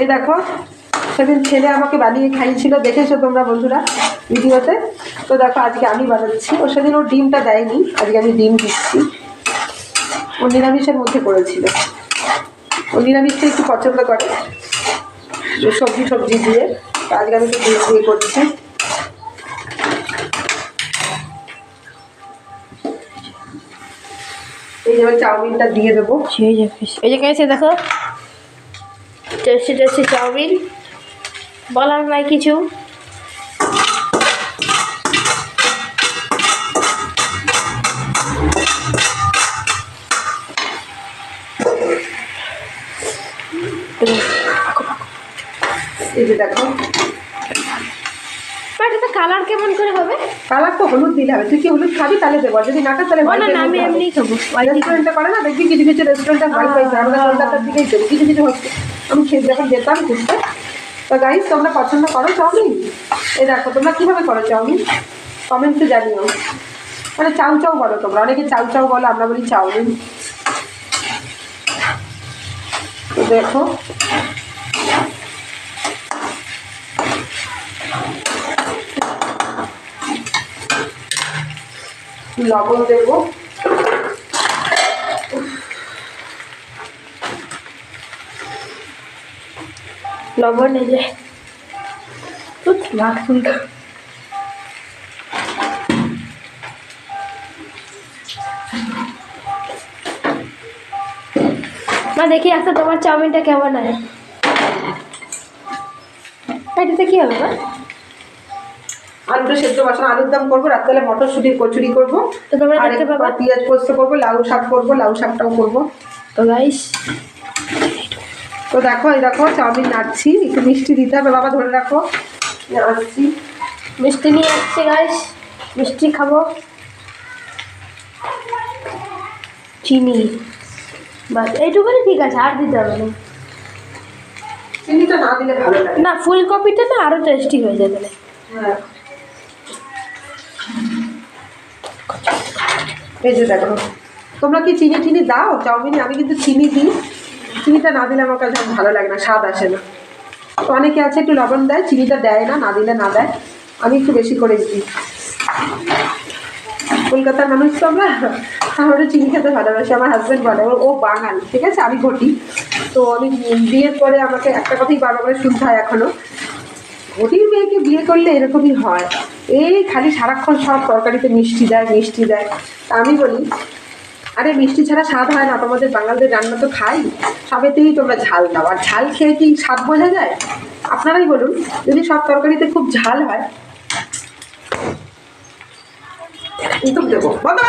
এই দেখো, সেদিন ছেলে আমাকে বানিয়ে খাইয়েছিল, দেখেছ তোমরা বন্ধুরা ভিডিওতে? তো দেখো, আজকে আমি বানাচ্ছি। ও সেদিন ও ডিমটা দেয়নি, আজকে আমি ডিম দিচ্ছি। ও নিরামিষের মধ্যে করেছিল। ও নিরামিষটা একটু পছন্দ করে। সবজি সবজি দিয়ে আজকে আমি একটু ডিম দিয়ে করছি। এই যে চাউমিনটা দিয়ে দেবো। সেই যে, এই যে কেছে দেখো। Tasty tasty chowmein. বলার নাই কিছু। দেখো। বাট এটা কালার কেমন করে হবে? কালার তো হলুদ দিলে হবে। তুই কি হলুদ খাবি তাহলে দেবো। যদি না খাস তাহলে না না আমি এমনিই খাব। রেস্টুরেন্টে করে না? দেখবি কিছু কিছু রেস্টুরেন্টে হোয়াইট পাইছে আমাদের কলকাতার দিকেই দেবো কিছু কিছু হচ্ছে। আমি খেয়ে যখন যেতাম ঘুরতে। তো গাইস তোমরা পছন্দ করো চাউমিন? এই দেখো, তোমরা কীভাবে করো চাউমিন? কমেন্টে জানিও। মানে চাউ চাউ বলো তোমরা, অনেকে চাউ চাউ বলো, আমরা বলি চাউমিন। তো দেখো। লবণ দেবো। লবণ এই যে মা দেখি একটা তোমার চাউমিনটা কেমন হয়? এটাতে কি হবে মা? আলুটা সেদ্ধ বসানো আলুর দাম করব রাত্রে মটরশুটির কচুরি করব তো তোমরা দেখতে পাবা। পেঁয়াজ পোস্ত করব লাউ শাক করব লাউ শাকটাও করব। তো গাইস তো দেখো এই দেখো চাউমিন নাড়ছি একটু মিষ্টি দিতে হবে বাবা ধরে রাখো। নাড়ছি। মিষ্টি নিয়ে আসছে গাইস মিষ্টি খাব। চিনি। বাস এইটুকুনি ঠিক আছে আর দিতে হবে না। চিনিটা না দিলে ভালো লাগে। না ফুলকপিটা না আরও টেস্টি হয়ে তাহলে হ্যাঁ। এই যে দেখো। তোমরা কি চিনি টিনি দাও? চাউমিনে আমি কিন্তু চিনি দিই। চিনিটা না দিলে আমার কাছে ভালো লাগে না, স্বাদ আসে না। তো অনেকে আছে একটু লবণ দেয়, চিনিটা দেয় না না দিলে না দেয়। আমি একটু বেশি করে দিই। কলকাতার মানুষ তো আমরা আমরা চিনি খেতে ভালোবাসি, আমার হাজব্যান্ড বলে, ও- বাঙাল, ঠিক আছে? আমি ঘটি। তো আমি বিয়ের পরে আমাকে একটা কথাই বারবার করে শুনতে হয় এখনও ঘটির মেয়েকে বিয়ে করলে এরকমই হয়। এই খালি সারাক্ষণ সব তরকারিতে মিষ্টি দেয় মিষ্টি দেয়। তা আমি বলি আরে মিষ্টি ছাড়া স্বাদ হয় না, তোমাদের বাঙালদের রান্না তো খাই। সবেতেই তোমরা ঝাল দাও আর ঝাল খেয়ে কি স্বাদ বোঝা যায়? আপনারাই বলুন, যদি সব তরকারিতে খুব ঝাল হয়। দেবো। বন্ধ।